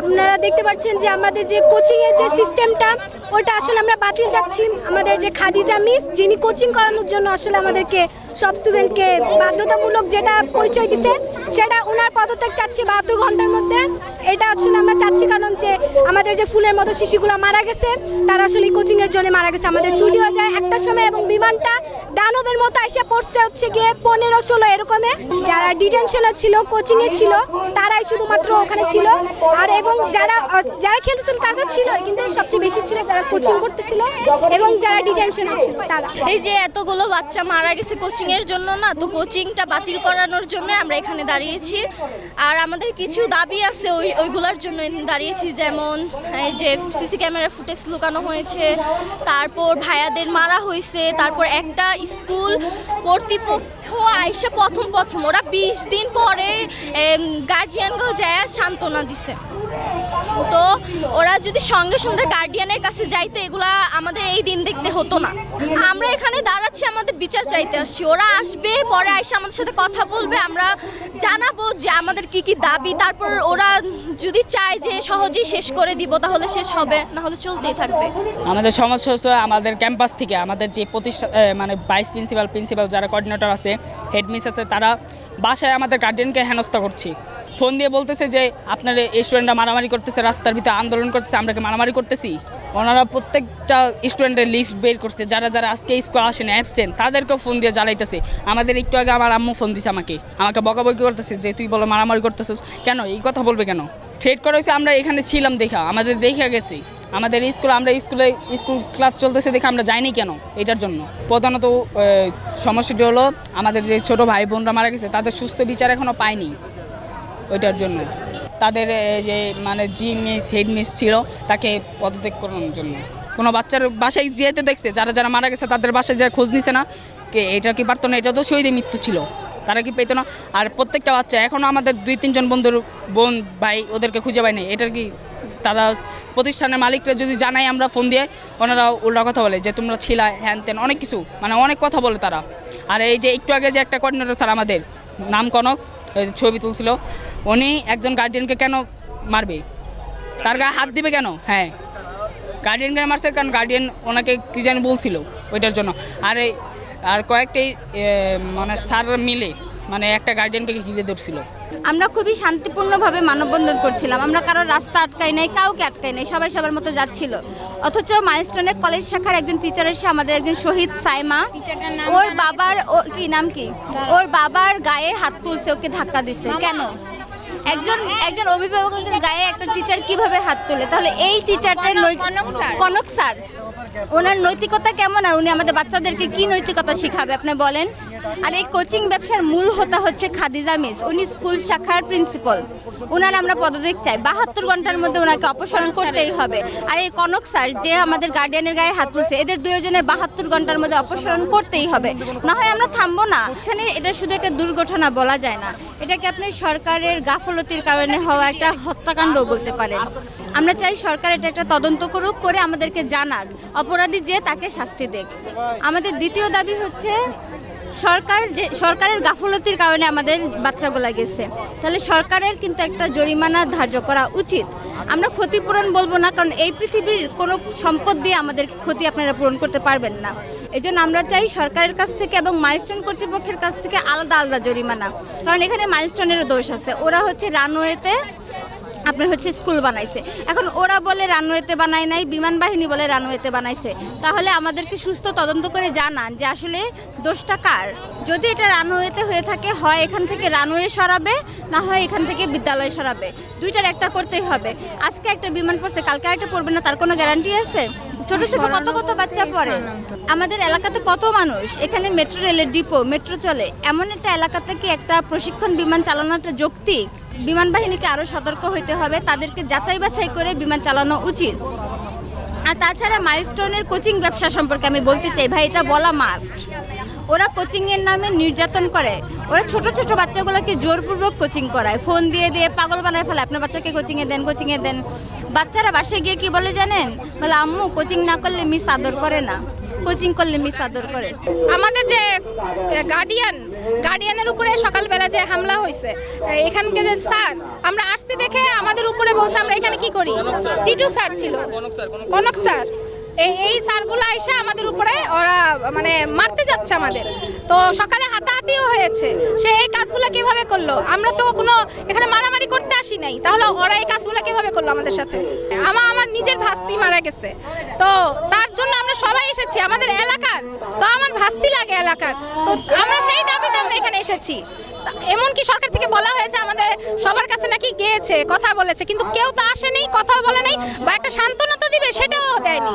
আপনারা দেখতে পাচ্ছেন যে আমাদের যে কোচিংয়ের যে সিস্টেমটা ওটা আসলে আমরা বাতিল যাচ্ছি। আমাদের যে খাদিজা মিস, যিনি কোচিং করানোর জন্য আসলে আমাদেরকে সব স্টুডেন্টকে বাধ্যতামূলক যেটা পরিচয় দিছে, সেটা ওনার পদত্যাগ চাচ্ছি বাহাত্তর ঘণ্টার মধ্যে। এটা আসলে আমরা চাচ্ছি কারণ যে আমাদের যে ফুলের মতো শিশুগুলো মারা গেছে, তারা আসলে কোচিংয়ের জন্য মারা গেছে। আমাদের ছুটি হয়ে যায় একটা সময় এবং বিমানটা দানবের মতো এসে পড়ছে হচ্ছে গিয়ে পনেরো ষোলো এরকমে। যারা ডিটেনশনে ছিল কোচিংয়ে ছিল, তারাই শুধুমাত্র ওখানে ছিল। আর এবং যারা যারা খেলতেছিল তারা তো ছিল কিন্তু সবচেয়ে বেশি ছিল যারা কোচিং করতেছিল এবং যারা ডিটেনশনে ছিল, তারা। এই যে এতগুলো বাচ্চা মারা গেছে কোচিংয়ের জন্য না, তো কোচিংটা বাতিল করানোর জন্য আমরা এখানে দাঁড়িয়েছি। আর আমাদের কিছু দাবি আছে ওই, ওইগুলোর জন্য দাঁড়িয়েছি, যেমন এই যে সিসি ক্যামেরা ফুটেজ লুকানো হয়েছে, তারপর ভাইয়াদের মারা হয়েছে, তারপর একটা স্কুল কর্তৃপক্ষ আইসা প্রথম প্রথম ওরা বিশ দিন পরে গার্জিয়ানকেও যায় সান্ত্বনা দিছে। তো ওরা যদি সঙ্গে সঙ্গে গার্ডিয়ানের কাছে যাইতো, এগুলা আমাদের এই দিন দেখতে হতো না। আমরা এখানে দাঁড়াচ্ছি, আমাদের বিচার চাইতে আসছি। ওরা আসবে, পরে এসে আমাদের সাথে কথা বলবে, আমরা জানাব যে আমাদের কি কি দাবি। তারপর ওরা যদি চায় যে সহজেই শেষ করে দিব, তাহলে শেষ হবে না হলে চলতেই থাকবে। আমাদের সমস্যা হচ্ছে আমাদের ক্যাম্পাস থেকে আমাদের যে প্রতিষ্ঠা মানে ভাইস প্রিন্সিপাল প্রিন্সিপাল যারা কোঅর্ডিনেটর আছে হেডমিস আছে, তারা বাসায় আমাদের গার্ডিয়ানকে হেনস্থা করছি। ফোন দিয়ে বলতেছে যে, আপনার স্টুডেন্টরা মারামারি করতেছে, রাস্তার ভিতরে আন্দোলন করতেছে, আমরা কি মারামারি করতেছি? ওনারা প্রত্যেকটা স্টুডেন্টের লিস্ট বের করছে, যারা যারা আজকে স্কুল আসে না অ্যাবসেন্ট তাদেরকেও ফোন দিয়ে জ্বালাইতেছে। আমাদের একটু আগে আমার আম্মু ফোন দিছে আমাকে আমাকে বকাবকি করতেছে যে, তুই বলো মারামারি করতেছিস? কেন? এই কথা বলবে কেন? ট্রেড করা হয়েছে আমরা এখানে ছিলাম দেখা, আমাদের দেখা গেছি। আমাদের স্কুলে আমরা স্কুলে স্কুল ক্লাস চলতেছে দেখে আমরা যাইনি কেন? এটার জন্য। প্রধানত সমস্যাটি হলো, আমাদের যে ছোট ভাই বোনরা মারা গেছে, তাদের সুস্থ বিচার এখনও পায়নি। ওইটার জন্য। তাদের যে মানে জি মিস, হেড মিস ছিল, তাকে পদত্যাগ করানোর জন্য। কোনো বাচ্চার বাসায় যেতে দেখছে, যারা যারা মারা গেছে, তাদের বাসায় যা খোঁজ নিছে না, কে, এটা কি পারতো না? এটা তো শহীদের মৃত্যু ছিল। তারা কি পেতো না? আর প্রত্যেকটা বাচ্চা এখনও আমাদের দুই, তিনজন বন্ধুর বোন, ভাই, ওদেরকে খুঁজে পায়নি এটার কি তারা প্রতিষ্ঠানের মালিকরা যদি জানাই আমরা ফোন দিয়ে, ওনারা উল্টা কথা বলে যে, তোমরা ছিলা, হ্যান ত্যান, অনেক কিছু মানে অনেক কথা বলে তারা। আর এই যে, একটু আগে যে একটা কোঅর্ডিনেটর স্যার আমাদের, নাম কনক ছবি তুলছিল উনি একজন গার্ডিয়ানকে কেন মারবে? তার গায়ে হাত দিবে কেন? হ্যাঁ। গার্ডিয়ানকে মারছে কারণ গার্ডিয়ান ওনাকে কী জানি বলছিল ওইটার জন্য। আর এই আর কয়েকটি মানে স্যার মিলে মানে একটা গার্ডিয়ানকে ঘিরে ধরছিল। আমরা খুবই শান্তিপূর্ণভাবে মানববন্ধন করছিলাম। আমরা কারোর রাস্তা আটকাই নাই কাউকে আটকাই নাই সবাই সবার মতো যাচ্ছিল। অথচ মাইলস্টোনের কলেজ শাখার একজন টিচার এসে আমাদের একজন শহীদ সাইমা ওর বাবার ও কি নাম কি? ওর বাবার গায়ে হাত তুলছে ওকে ধাক্কা দিছে। কেন? একজন একজন অভিভাবকের গায়ে একটা টিচার কীভাবে হাত তোলে? তাহলে এই টিচারটার কনক স্যার। ওনার নৈতিকতা কেমন আর উনি আমাদের বাচ্চাদেরকে কি নৈতিকতা শিখাবে? আপনি বলেন। আর এই কোচিং ব্যবসার মূল হতা হচ্ছে খাদিজা মিস। উনি স্কুল শাখার প্রিন্সিপাল। ওনার আমরা পদত্যাগ চাই। বাহাত্তর ঘণ্টার মধ্যে ওনাকে অপসারণ করতেই হবে। আর এই কনক স্যার যে আমাদের গার্ডিয়ানের গায়ে হাত তুলছে এদের দুজনের বাহাত্তর ঘণ্টার মধ্যে অপসারণ করতেই হবে। না হয় আমরা থামবো না। এখানে এটা শুধু একটা দুর্ঘটনা বলা যায় না। এটাকে আপনি সরকারের গাফলতির কারণে হওয়া একটা হত্যাকাণ্ড বলতে পারেন? আমরা চাই সরকার এটা একটা তদন্ত করুক করে আমাদেরকে জানাক। অপরাধী যে তাকে শাস্তি দেখ আমাদের দ্বিতীয় দাবি হচ্ছে সরকার যে, সরকারের গাফলতির কারণে আমাদের বাচ্চাগুলা গেছে। তাহলে সরকারের কিন্তু একটা জরিমানা ধার্য করা উচিত। আমরা ক্ষতিপূরণ বলব না, কারণ এই পৃথিবীর কোনো সম্পদ দিয়ে আমাদের ক্ষতি আপনারা পূরণ করতে পারবেন না। এই আমরা চাই সরকারের কাছ থেকে এবং মাইলস্টোন কর্তৃপক্ষের কাছ থেকে আলাদা আলাদা জরিমানা। কারণ এখানে মাইলস্টোনেরও দোষ আছে। ওরা হচ্ছে রানওয়েতে আপনার হচ্ছে স্কুল বানাইছে। এখন ওরা বলে রানওয়েতে বানায় নাই, বিমান বাহিনী বলে রানওয়েতে বানাইছে। তাহলে আমাদেরকে সুস্থ তদন্ত করে জানান যে আসলে দোষটা কার? যদি এটা রানওয়েতে হয়ে থাকে, হয় এখান থেকে রানওয়ে সরাবে, না হয় এখান থেকে বিদ্যালয় সরাবে। দুইটার একটা করতেই হবে। আজকে একটা বিমান পড়ছে, কালকে একটা পড়বে না, তার কোনো গ্যারান্টি আছে? ছোট ছোট কত কত বাচ্চা পড়ে? আমাদের এলাকাতে কত মানুষ? এখানে মেট্রো রেলের ডিপো, মেট্রো চলে। এমন একটা এলাকা থেকে একটা প্রশিক্ষণ বিমান চালানোটা যৌক্তিক? বিমান বাহিনীকে আরও সতর্ক হইতে হবে, তাদেরকে যাচাই বাছাই করে বিমান চালানো উচিত। আর তাছাড়া মাইলস্টোনের কোচিং ব্যবসা সম্পর্কে আমি বলতে চাই, ভাই, এটা বলা মাস্ট ওরা কোচিংয়ের নামে নির্যাতন করে। ওরা ছোট ছোট বাচ্চাগুলোকে জোরপূর্বক কোচিং করায়। ফোন দিয়ে দিয়ে পাগল বানায় ফেলে। আপনার বাচ্চাকে কোচিংয়ে দেন কোচিংয়ে দেন। বাচ্চারা বাসায় গিয়ে কি বলে জানেন? বলে, আম্মু কোচিং না করলে মিস আদর করে না। কোচিং করলে মিস আদর করে। আমাদের যে গার্ডিয়ান গার্ডিয়ানের উপরে সকালবেলা যে হামলা হয়েছে এখানকে যে স্যার, আমরা আসছি দেখে আমাদের উপরে বলছে, আমরা এখানে কি করি? টিটু স্যার ছিল। কনক স্যার। এই এই এসে আমাদের উপরে ওরা মানে মারতে যাচ্ছে আমাদের। তো সকালে হাতাহাতিও হয়েছে। সে এই কাজগুলো কীভাবে করল? আমরা তো কোনো এখানে মারামারি করতে আসি নাই। তাহলে ওরা এই কাজগুলো কীভাবে করল আমাদের সাথে? আমার আমার নিজের ভাস্তি মারা গেছে। তো তার জন্য আমরা সবাই এসেছি, আমাদের এলাকার। তো আমার ভাস্তি লাগে এলাকার। তো আমরা সেই দাবিতে আমরা এখানে এসেছি। এমনকি সরকার থেকে বলা হয়েছে আমাদের সবার কাছে নাকি গিয়েছে, কথা বলেছে, কিন্তু কেউ তো আসেনি বা একটা সান্ত্বনা তো দিবে সেটাও দেয়নি।